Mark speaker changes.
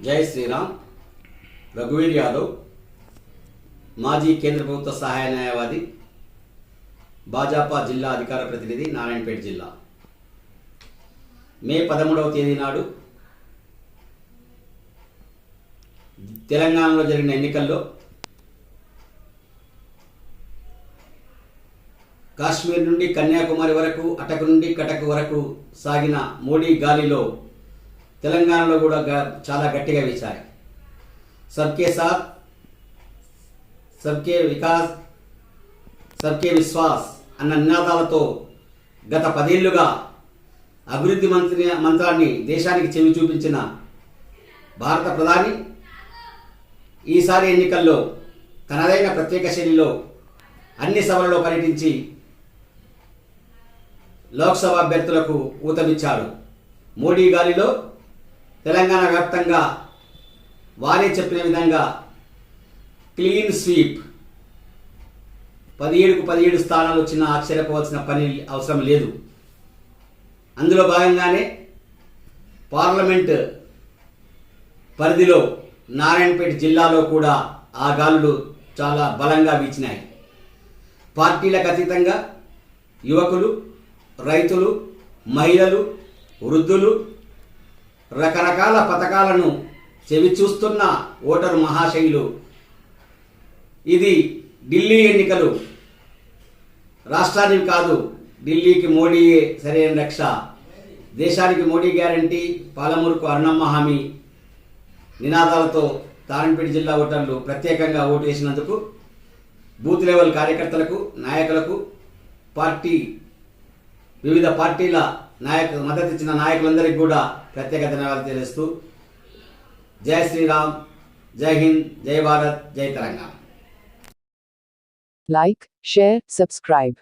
Speaker 1: జై శ్రీరామ్. రఘువీర్ యాదవ్ మాజీ కేంద్ర ప్రభుత్వ సహాయ న్యాయవాది భాజపా జిల్లా అధికార ప్రతినిధి నారాయణపేట జిల్లా. మే పదమూడవ తేదీ నాడు తెలంగాణలో జరిగిన ఎన్నికల్లో కాశ్మీర్ నుండి కన్యాకుమారి వరకు అటకు నుండి కటక్ వరకు సాగిన మోడీ గాలిలో తెలంగాణలో కూడా గ- చాలా గట్టిగా వీచాయి సబ్కే సాత్ సబ్కే వికాస్ సబ్కే విశ్వాస్ అన్న నినాదాలతో గత పదేళ్ళుగా అభివృద్ధి మంత్రి మంత్రాన్ని దేశానికి చెవి చూపించిన భారత ప్రధాని ఈసారి ఎన్నికల్లో తనదైన ప్రత్యేక శైలిలో అన్ని సభలలో పర్యటించి లోక్సభ అభ్యర్థులకు ఊతమిచ్చాడు. మోడీ గాలిలో తెలంగాణ వ్యాప్తంగా వారే చెప్పిన విధంగా క్లీన్ స్వీప్. పదిహేడుకు పదిహేడు స్థానాలు వచ్చిన ఆశ్చర్యపోవాల్సిన పని అవసరం లేదు. అందులో భాగంగానే పార్లమెంట్ పరిధిలో నారాయణపేట జిల్లాలో కూడా ఆ గాలులు చాలా బలంగా వీచినాయి. పార్టీలకు అతీతంగా యువకులు రైతులు మహిళలు వృద్ధులు రకరకాల పథకాలను చెవి చూస్తున్న ఓటరు మహాశైలు. ఇది ఢిల్లీ ఎన్నికలు. రాష్ట్రానికి కాదు ఢిల్లీకి మోడీయే సరైన రక్ష. దేశానికి మోడీ గ్యారంటీ పాలమూరుకు అరుణమ్మ హామీ. నినాదాలతో తారంపేట జిల్లా ఓటర్లు ప్రత్యేకంగా ఓటు వేసినందుకు బూత్ లెవెల్ కార్యకర్తలకు నాయకులకు పార్టీ వివిధ పార్టీల నాయకు మద్దతు ఇచ్చిన నాయకులందరికీ కూడా ప్రత్యేక ధన్యవాదాలు తెలియజేస్తూ జై శ్రీరామ్ జై హింద్ జై భారత్ జై తెలంగాణ.
Speaker 2: Like share subscribe